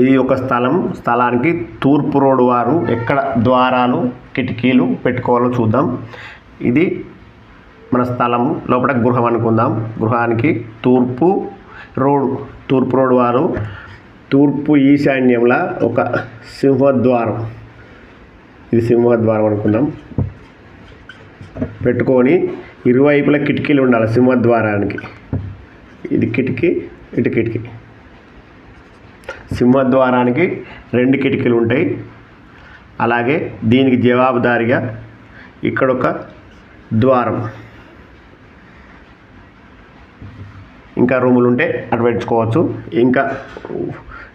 ఇది ఒక స్థలం స్థలానికి తూర్పు రోడ్డు వారు ఎక్కడ ద్వారాలు కిటికీలు పెట్టుకోవాలో చూద్దాం. ఇది మన స్థలం లోపల గృహం అనుకుందాం. గృహానికి తూర్పు రోడ్ తూర్పు రోడ్ వారు తూర్పు ఈశాన్యంలో ఒక సింహద్వారం. ఇది సింహద్వారం అనుకుందాం. పెట్టుకొని ఇరువైపుల కిటికీలు ఉండాలి సింహద్వారానికి. ఇది కిటికీ ఇటు కిటికీ. సింహద్వారానికి రెండు కిటికీలు ఉంటాయి. అలాగే దీనికి జవాబుదారిగా ఇక్కడ ఒక ద్వారం. ఇంకా రూములు ఉంటే అటు పెట్టుకోవచ్చు. ఇంకా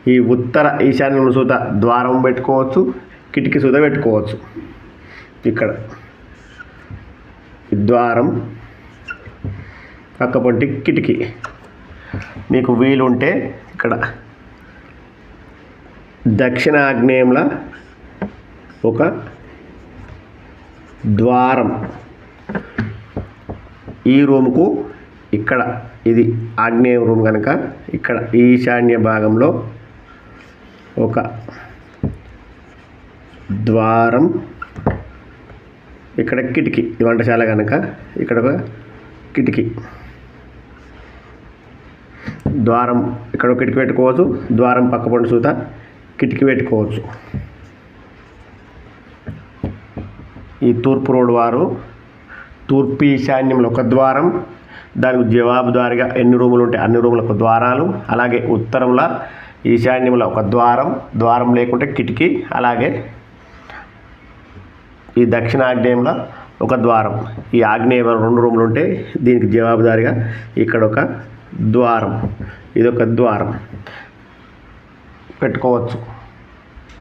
ఈ ఉత్తర ఈశాన్యం సూత ద్వారం పెట్టుకోవచ్చు. కిటికీ సూత పెట్టుకోవచ్చు. ఇక్కడ ద్వారం పక్కపొంటి కిటికీ. మీకు వీలుంటే ఇక్కడ దక్షిణ ఆగ్నేయంలో ఒక ద్వారం. ఈ రూమ్కు ఇక్కడ ఇది ఆగ్నేయ రూమ్ కనుక ఇక్కడ ఈశాన్య భాగంలో ఒక ద్వారం. ఇక్కడ కిటికీ వంటశాల కనుక ఇక్కడ ఒక కిటికీ. ద్వారం ఇక్కడ ఒక కిటికీ పెట్టుకోవచ్చు. ద్వారం పక్క పండు సూత. కిటికీ పెట్టుకోవచ్చు. ఈ తూర్పు రోడ్ వారు తూర్పు ఈశాన్యంలో ఒక ద్వారం దానికి జవాబుదారిగా ఎన్ని రూములు ఉంటాయి? అన్ని రూములకు ద్వారాలు అలాగే ఉత్తరంలో ఈశాన్యంలో ఒక ద్వారం ద్వారం లేకుంటే కిటికీ అలాగే ఈ దక్షిణ ఆగ్నేయంలో ఒక ద్వారం. ఈ ఆగ్నేయ రెండు రూములు ఉంటే దీనికి జవాబుదారిగా ఇక్కడ ఒక ద్వారం ఇది ఒక ద్వారం. పెట్టుకోవచ్చు.